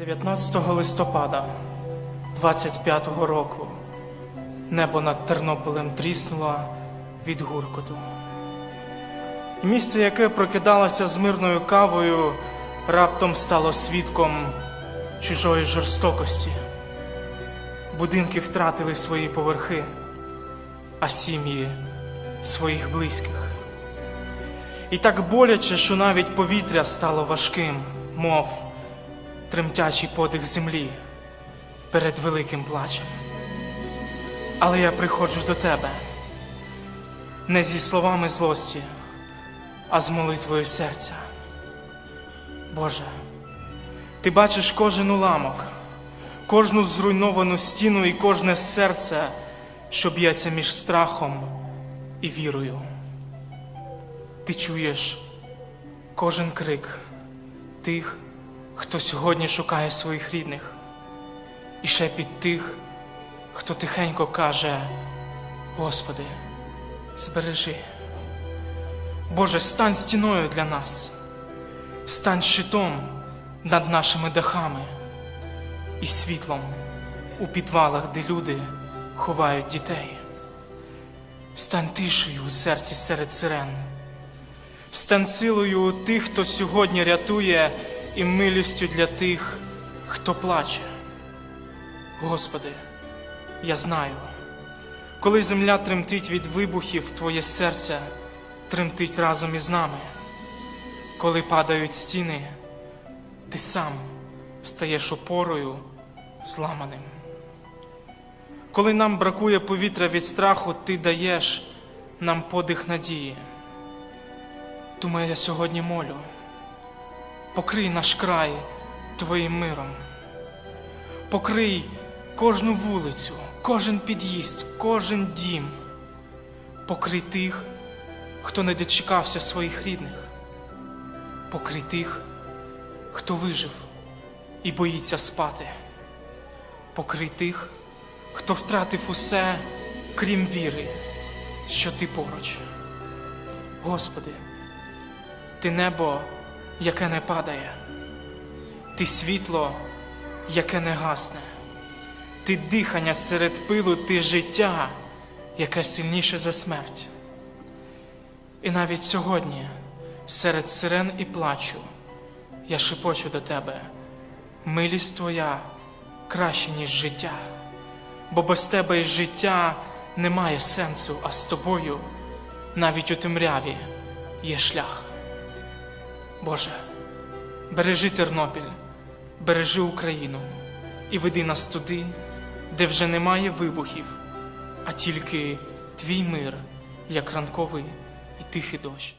19 листопада 25-го року небо над Тернополем тріснуло від гуркоту. Місце, яке прокидалося з мирною кавою, раптом стало свідком чужої жорстокості. Будинки втратили свої поверхи, а сім'ї своїх близьких. І так боляче, що навіть повітря стало важким, мов тремтячий подих землі перед великим плачем. Але я приходжу до тебе не зі словами злості, а з молитвою серця. Боже, ти бачиш кожен уламок, кожну зруйновану стіну і кожне серце, що б'ється між страхом і вірою. Ти чуєш кожен крик тих, хто сьогодні шукає своїх рідних, і шепіт тих, хто тихенько каже: Господи, збережи. Боже, стань стіною для нас, стань щитом над нашими дахами і світлом у підвалах, де люди ховають дітей. Стань тишею у серці серед сирен. Стань силою у тих, хто сьогодні рятує, і милістю для тих, хто плаче. Господи, я знаю, коли земля тремтить від вибухів, Твоє серце тремтить разом із нами. Коли падають стіни, ти сам стаєш опорою зламаним. Коли нам бракує повітря від страху, ти даєш нам подих надії. Думаю, я сьогодні молю. Покрий наш край Твоїм миром. Покрий кожну вулицю, кожен під'їзд, кожен дім. Покрий тих, хто не дочекався своїх рідних. Покрий тих, хто вижив і боїться спати. Покрий тих, хто втратив усе, крім віри, що ти поруч. Господи. Ти небо, яке не падає, ти світло, яке не гасне, ти дихання серед пилу, ти життя, яке сильніше за смерть. І навіть сьогодні, серед сирен і плачу, я шепочу до тебе, милість твоя краще, ніж життя, бо без тебе і життя немає сенсу, а з тобою навіть у темряві є шлях. Боже, бережи Тернопіль, бережи Україну і веди нас туди, де вже немає вибухів, а тільки твій мир, як ранковий і тихий дощ.